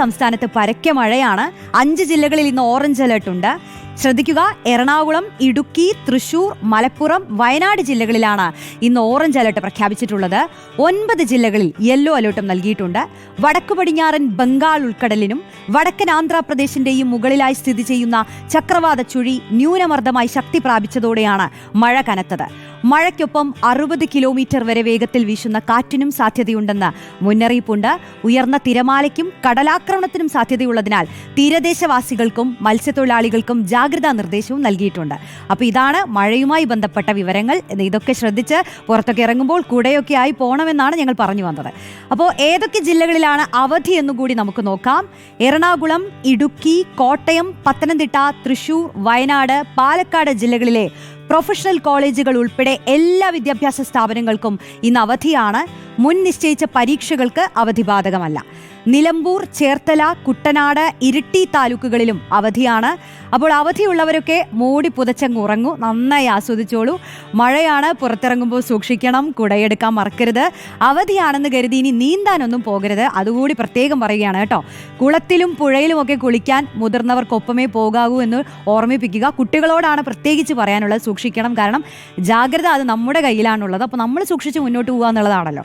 സംസ്ഥാനത്ത് പരക്കെ മഴയാണ്. അഞ്ച് ജില്ലകളിൽ ഇന്ന് ഓറഞ്ച് അലേർട്ട് ഉണ്ട്. ശ്രദ്ധിക്കുക എറണാകുളം ഇടുക്കി തൃശൂർ മലപ്പുറം വയനാട് ജില്ലകളിലാണ് ഇന്ന് ഓറഞ്ച് അലേർട്ട് പ്രഖ്യാപിച്ചിട്ടുള്ളത്. ഒൻപത് ജില്ലകളിൽ യെല്ലോ അലേർട്ടും നൽകിയിട്ടുണ്ട്. വടക്കു പടിഞ്ഞാറൻ ബംഗാൾ ഉൾക്കടലിനും വടക്കൻ ആന്ധ്രാപ്രദേശിന്റെയും മുകളിലായി സ്ഥിതി ചെയ്യുന്ന ചക്രവാത ചുഴി ന്യൂനമർദ്ദമായി ശക്തി പ്രാപിച്ചതോടെയാണ് മഴ കനത്തത്. മഴയ്ക്കൊപ്പം അറുപത് കിലോമീറ്റർ വരെ വേഗത്തിൽ വീശുന്ന കാറ്റിനും സാധ്യതയുണ്ടെന്ന് മുന്നറിയിപ്പുണ്ട്. ഉയർന്ന തിരമാലയ്ക്കും കടലാക്രമണത്തിനും സാധ്യതയുള്ളതിനാൽ തീരദേശവാസികൾക്കും മത്സ്യത്തൊഴിലാളികൾക്കും ജാഗ്രതാ നിർദ്ദേശവും നൽകിയിട്ടുണ്ട്. അപ്പോൾ ഇതാണ് മഴയുമായി ബന്ധപ്പെട്ട വിവരങ്ങൾ. ഇതൊക്കെ ശ്രദ്ധിച്ച് പുറത്തൊക്കെ ഇറങ്ങുമ്പോൾ കൂടെയൊക്കെ ആയി പോകണമെന്നാണ് ഞങ്ങൾ പറഞ്ഞു വന്നത്. അപ്പോൾ ഏതൊക്കെ ജില്ലകളിലാണ് അവധി എന്നുകൂടി നമുക്ക് നോക്കാം. എറണാകുളം ഇടുക്കി കോട്ടയം പത്തനംതിട്ട തൃശൂർ വയനാട് പാലക്കാട് ജില്ലകളിലെ പ്രൊഫഷണൽ കോളേജുകൾ ഉൾപ്പെടെ എല്ലാ വിദ്യാഭ്യാസ സ്ഥാപനങ്ങൾക്കും ഇന്ന് അവധിയാണ്. മുൻ നിശ്ചയിച്ച പരീക്ഷകൾക്ക് അവധി ബാധകമല്ല നിലമ്പൂർ ചേർത്തല കുട്ടനാട് ഇരിട്ടി താലൂക്കുകളിലും അവധിയാണ്. അപ്പോൾ അവധിയുള്ളവരൊക്കെ മൂടി പുതച്ചങ്ങ് ഉറങ്ങൂ. നന്നായി ആസ്വദിച്ചോളൂ. മഴയാണ് പുറത്തിറങ്ങുമ്പോൾ സൂക്ഷിക്കണം. കുടയെടുക്കാൻ മറക്കരുത്. അവധിയാണെന്ന് കരുതി ഇനി നീന്താനൊന്നും പോകരുത്. അതുകൂടി പ്രത്യേകം പറയുകയാണ് കേട്ടോ. കുളത്തിലും പുഴയിലുമൊക്കെ കുളിക്കാൻ മുതിർന്നവർക്കൊപ്പമേ പോകാവൂ എന്ന് ഓർമ്മിപ്പിക്കുക. കുട്ടികളോടാണ് പ്രത്യേകിച്ച് പറയാനുള്ളത്. സൂക്ഷിക്കണം. കാരണം ജാഗ്രത അത് നമ്മുടെ കയ്യിലാണുള്ളത്. അപ്പോൾ നമ്മൾ സൂക്ഷിച്ച് മുന്നോട്ട് പോകുക എന്നുള്ളതാണല്ലോ.